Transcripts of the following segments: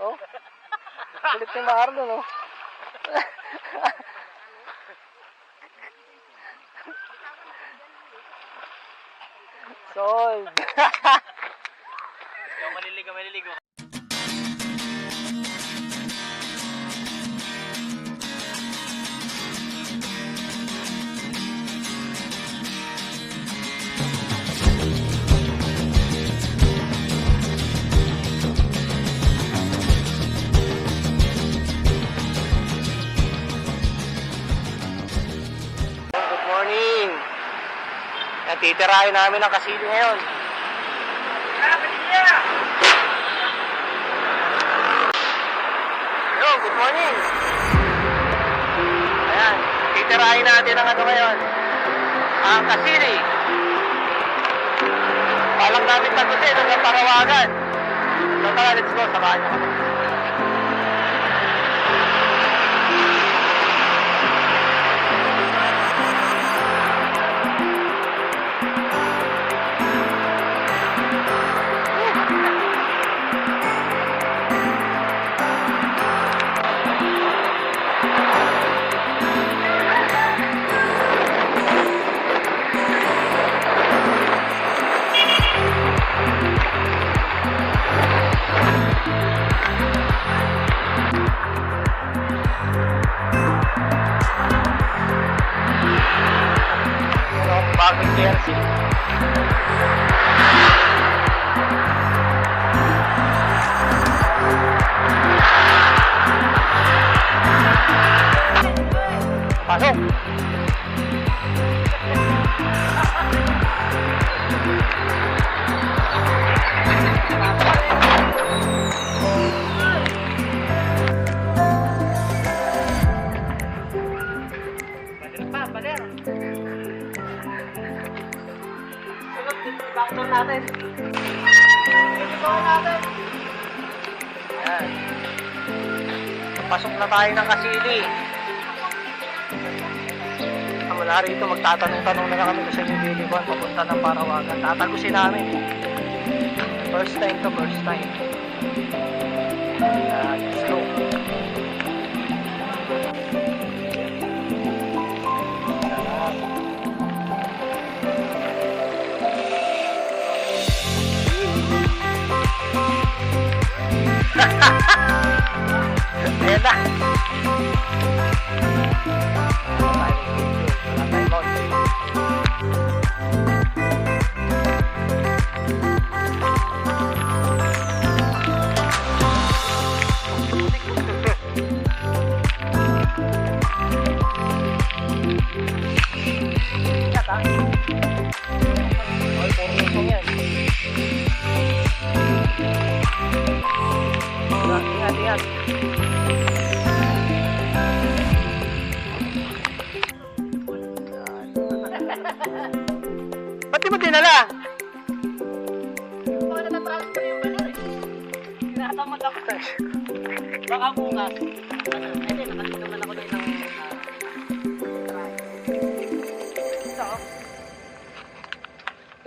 Oh. Kulit ni Marlon, oh. Sold. Maliligo, maliligo. Natitirahin namin ang kasili ngayon. Yo, good morning. Ayan, titirahin natin ang ano ngayon. Ang kasili. Palang namin tagutin hanggang parawagan. So tara, let's go. Samahan niyo. Pa, baler. Sunod dito, natin. Dito natin. Ayan. Pasok na tayo ng kasili. Ah, Mula rito, magtatanong-tanong na lang kami saan yung Bilibon, papunta ng Parawagan. Tatagusin namin. First time to first time. Ayan, let's. Ayan na. Wala tayong laundry. Ingat, ah. Ay, puro lusong yan. Ingat, ingat, ingat. Ba't di mo dinala? Baka natatransfer yung baler eh. Tinatamad ako. Baka bukas. Ano, eh di, nakalit naman ako na oh.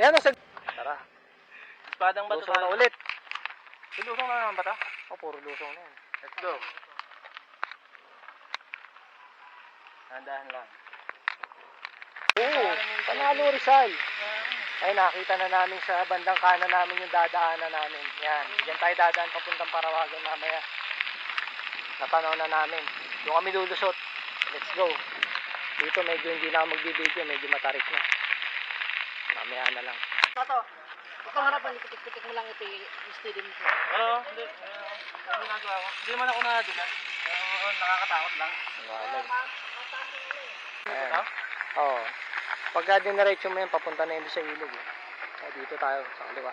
Yan, nasa... Tara, Espadang bato lusong na ulit. Ilusong na naman ba ito? O, puro lusong na yan. Let's go. Handahan lang. Oo, panalo Rizal. Ay, nakita na namin sa bandang kanan namin yung dadaanan namin. Yan, yan tayo dadaan papuntang Parawagan mamaya. Napanaw na namin. Doon kami lulusot. Let's go. Dito medyo hindi na magbibideo, medyo matarik na. Mamaya na lang. Tato, itong harapan, ipitik-pitik mo lang ito yung steady mo. Oo, hindi. Ano ginagawa ko? Hindi naman ako nakadula. Oo, nakakatakot lang. Wala. Ito? Ayan. Oo. Pagka diniretso mo yan, papunta na yun sa ilog. Eh. Dito tayo, sa kaliwa.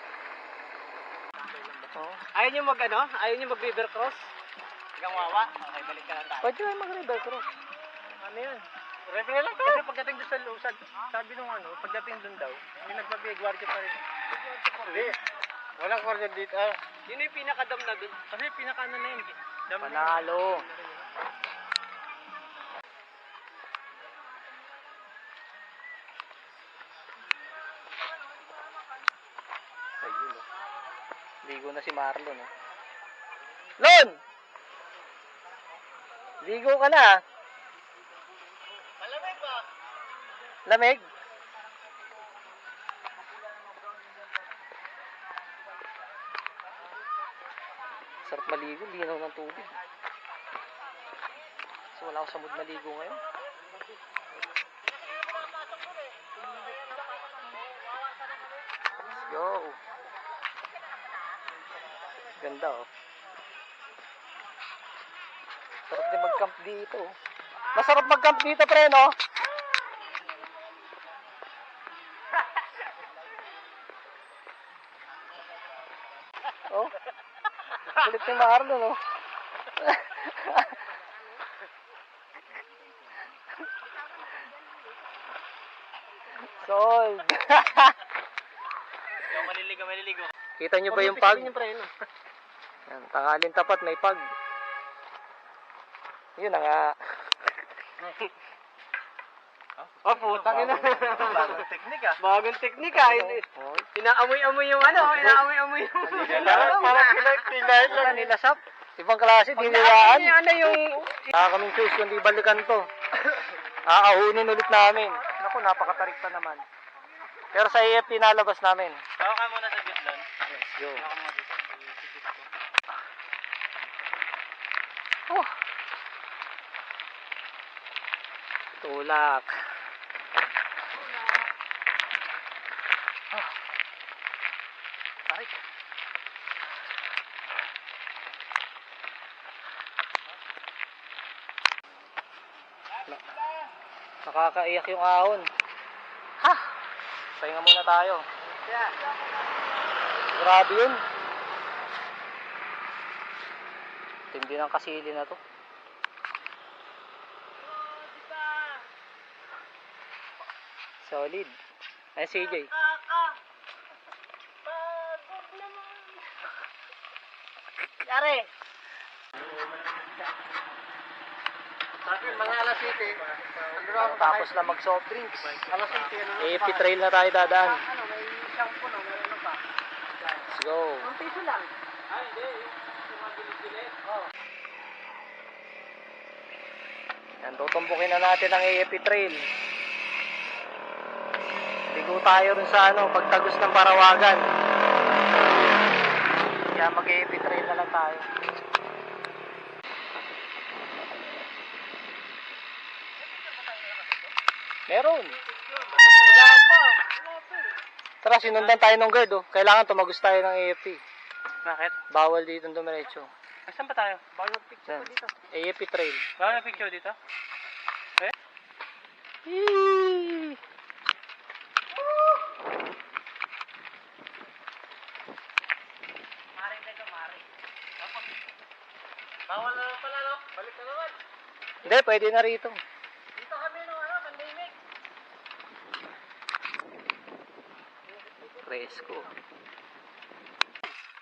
Oo. Ayaw nyo mag ano? Ayaw nyo mag river cross? Hanggang wawa? Okay, balik ka lang tayo. Pwede tayo mag-river cross. Ano yun? River lang. Kasi pagdating doon sa lusad, sabi nung ano, pagdating doon daw, may nagbabigay gwardiya pa rin. Hindi. Walang gwardiya dito. Ah. Yun yung pinakadam na doon. Kasi pinaka ano na yun. Dam. Panalo. Ayun. Ligo na si Marlon, oh. Lon! Ligo ka na. ah. Malamig ba? Lamig? Sarap maligo, linaw ng tubig. So wala akong sa mood maligo ngayon. Let's go. Ganda oh. Sarap din mag-camp dito. Masarap mag-camp dito, pre, no? Oh. Kulit ni Marlon, no? Sold. Maliligo, maliligo. Kita nyo ba yung pag? Yan, tangalin tapat, may pag. Yun na nga. Oh, puta ka na. Bagong teknik ah. Bagong teknik ah. Oh, Inaamoy-amoy yung ano, inaamoy-amoy yung... Parang- parang tinay Wala nila sap. Ibang klase, dinilaan. ano yung... Wala kaming choice kundi balikan to. Aahunin ulit namin. Naku, napakatarik pa naman. Pero sa AFP nalabas namin. Tawa ka muna sa gitlon. Let's go. Oh. Tulak. Ah. Tarik. Nakakaiyak yung ahon. Ha! Pahinga muna tayo. Grabe yun. Tindi ng kasili na to. Solid. Ay, CJ. Yari! Sabi, mga alas 7. Ano Tapos na mag soft drinks. Alas 7, ano? AFP trail na tayo dadaan. Ano, may shampoo na, may ano pa. Let's go. Ang piso lang. Ay, hindi. Yung mga. Oh. Yan, tutumbukin na natin ang AFP trail. Ligo tayo rin sa ano, pagtagos ng parawagan. Kaya mag AFP trail na lang tayo. Meron. Wala pa. Tara, sinundan tayo ng guard oh. Kailangan tumagos tayo ng AFP. Bakit? Bawal dito dumiretso. Ay, saan ba tayo? Bawal mag-picture dito. AFP trail. Bawal mag-picture dito? Eh? Yee! Maring na ka, maring. Bawal na lang pala, no? Balik na naman. Hindi, pwede na rito. Dito kami no, ano, pandemic. Presko.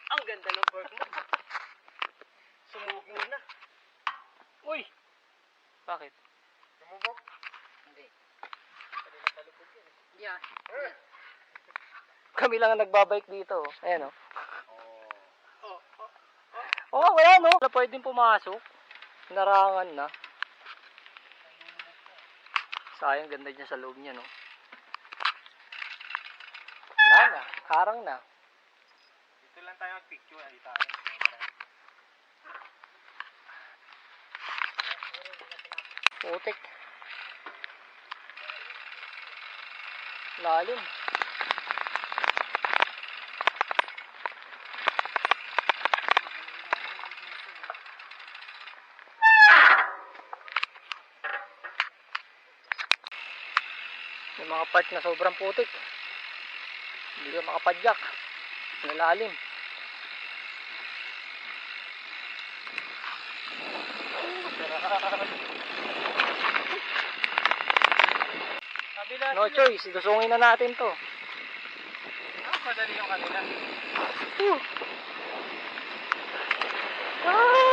Ang ganda ng pork mo. Mo na. Uy! Bakit? Sumubok? Hindi. Pwede na talubog yun. Yeah. Kami lang ang nagbabike dito. oh. Ayan oh. Oh, oh. Oo, oh, wala no. Wala pwedeng pumasok. Narangan na. Sayang, ganda niya sa loob niya, no? Wala na. Harang na. Dito lang tayo mag-picture. Dito tayo. Putik. Lalim. May mga part na sobrang putik. Hindi ka makapadyak. Nalalim. No choice, isusungin na natin to. Madali yung kanila. Uh. Ah!